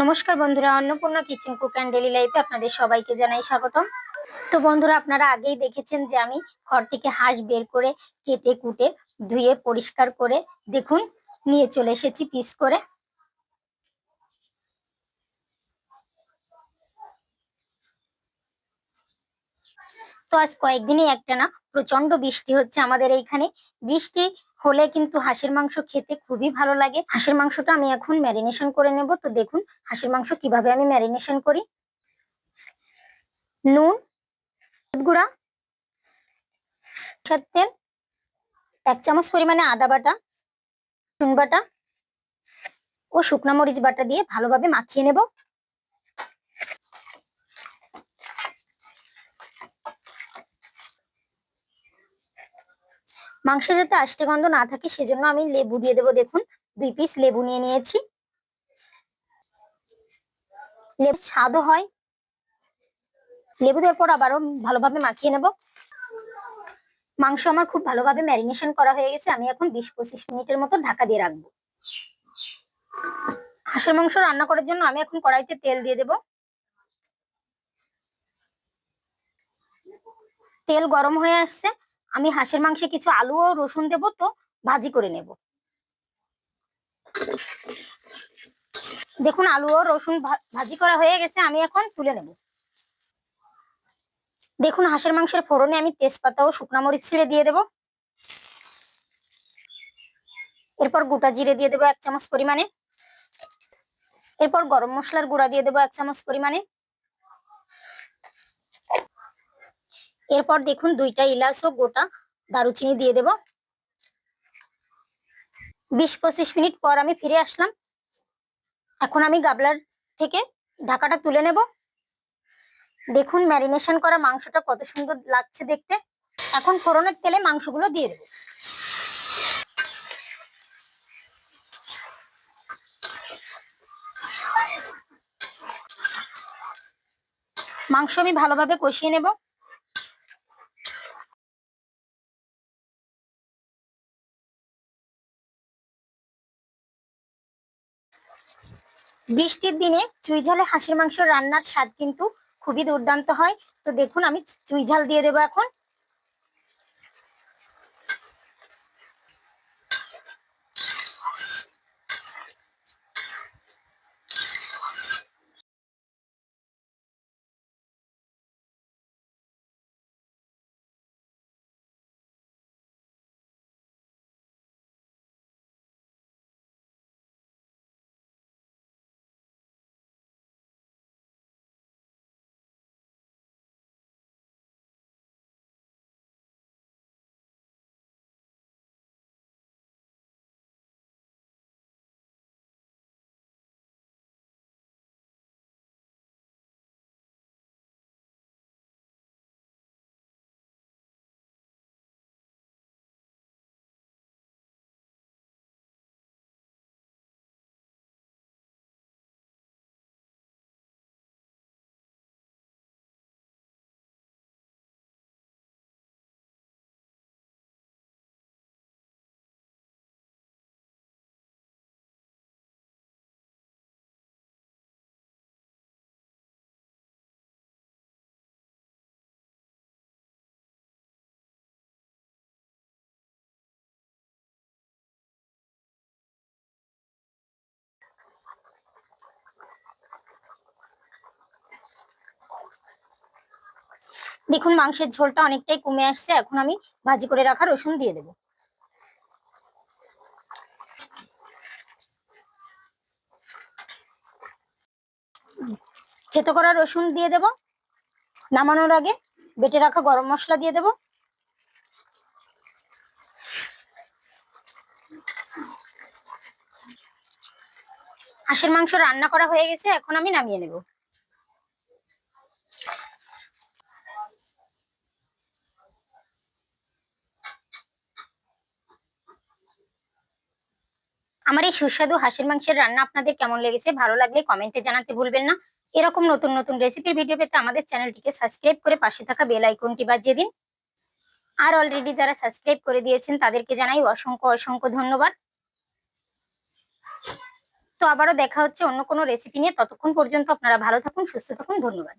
নমস্কার বন্ধুরা, Annapurna kitchen cook and daily লাইফে আপনাদের সবাইকে জানাই স্বাগতম। তো বন্ধুরা, আপনারা আগেই দেখেছেন যে আমি ঘর থেকে হাঁস বের করে কেটে কুটে ধুয়ে পরিষ্কার করে, দেখুন, নিয়ে চলে এসেছি পিস করে। তো আজ কয়েকদিনই একটা না প্রচণ্ড বৃষ্টি হচ্ছে আমাদের এইখানে। বৃষ্টি হলে কিন্তু হাঁসের মাংস খেতে খুবই ভালো লাগে। হাঁসের মাংসটা আমি এখন ম্যারিনেশন করে নেব। তো দেখুন, হাঁসের মাংস কীভাবে আমি ম্যারিনেশন করি। নুন গুঁড়া তেল, এক চামচ পরিমাণে আদা বাটা চুন বাটা ও শুকনো মরিচ বাটা দিয়ে ভালোভাবে মাখিয়ে নেব। মাংসে যাতে আষ্টে গন্ধ না থাকে সেজন্য আমি লেবু দিয়ে দেবো, দেখুন। দুই পিস লেবু নিয়ে নিয়েছি। লেবু স্বাদও হয়। লেবু দেওয়ার পর আবারও ভালোভাবে মাখিয়ে নেব। মাংস আমার খুব ভালোভাবে ম্যারিনেশন করা হয়ে গেছে। আমি এখন বিশ পঁচিশ মিনিটের মতো ঢাকা দিয়ে রাখব। হাঁসের মাংস রান্না করার জন্য আমি এখন কড়াইতে তেল দিয়ে দেব। তেল গরম হয়ে আসছে। আমি হাঁসের মাংসে কিছু আলু ও রসুন দেব তো, ভাজি করে নেব। দেখুন, আলু ও রসুন ভাজি করা হয়ে গেছে, আমি এখন তুলে নেব। দেখুন, হাঁসের মাংসের ফোড়নে আমি তেজপাতা ও শুকনা মরিচ ছিঁড়ে দিয়ে দেব। এরপর গোটা জিরে দিয়ে দেবো এক চামচ পরিমাণে। এরপর গরম মশলার গুঁড়া দিয়ে দেবো এক চামচ পরিমাণে। এরপর দেখুন দুইটা ইলাচ ও গোটা দারুচিনি দিয়ে দেব। বিশ পঁচিশ মিনিট পর আমি ফিরে আসলাম। এখন আমি গাবলার থেকে ঢাকাটা তুলে নেব। দেখুন ম্যারিনেশন করা মাংসটা কত সুন্দর লাগছে দেখতে। এখন ফোড়নের তেলে মাংসগুলো দিয়ে দেবো। মাংস আমি ভালোভাবে কষিয়ে নেব। বৃষ্টির দিনে চুইঝালে হাঁসের মাংস রান্নার স্বাদ কিন্তু খুবই দুর্দান্ত হয়। তো দেখুন, আমি চুইঝাল দিয়ে দেবো এখন। দেখুন মাংসের ঝোলটা অনেকটাই কমে আসছে, এখন আমি ভাজি করে রাখা রসুন দিয়ে দেবো। থেতো করা রসুন দিয়ে দেব। নামানোর আগে বেটে রাখা গরম মশলা দিয়ে দেব। হাঁসের মাংস রান্না করা হয়ে গেছে, এখন আমি নামিয়ে নেব। আমার এই সুস্বাদু হাঁসের মাংসের রান্না আপনাদের কেমন লেগেছে ভালো লাগলে কমেন্টে জানাতে ভুলবেন না। এরকম নতুন নতুন রেসিপির ভিডিও পেতে আমাদের চ্যানেলটিকে সাবস্ক্রাইব করে পাশে থাকা বেল আইকনটি বাজিয়ে দিন। আর অলরেডি যারা সাবস্ক্রাইব করে দিয়েছেন তাদেরকে জানাই অসংখ্য অসংখ্য ধন্যবাদ। তো আবারও দেখা হচ্ছে অন্য কোনো রেসিপি নিয়ে। ততক্ষণ পর্যন্ত আপনারা ভালো থাকুন, সুস্থ থাকুন, ধন্যবাদ।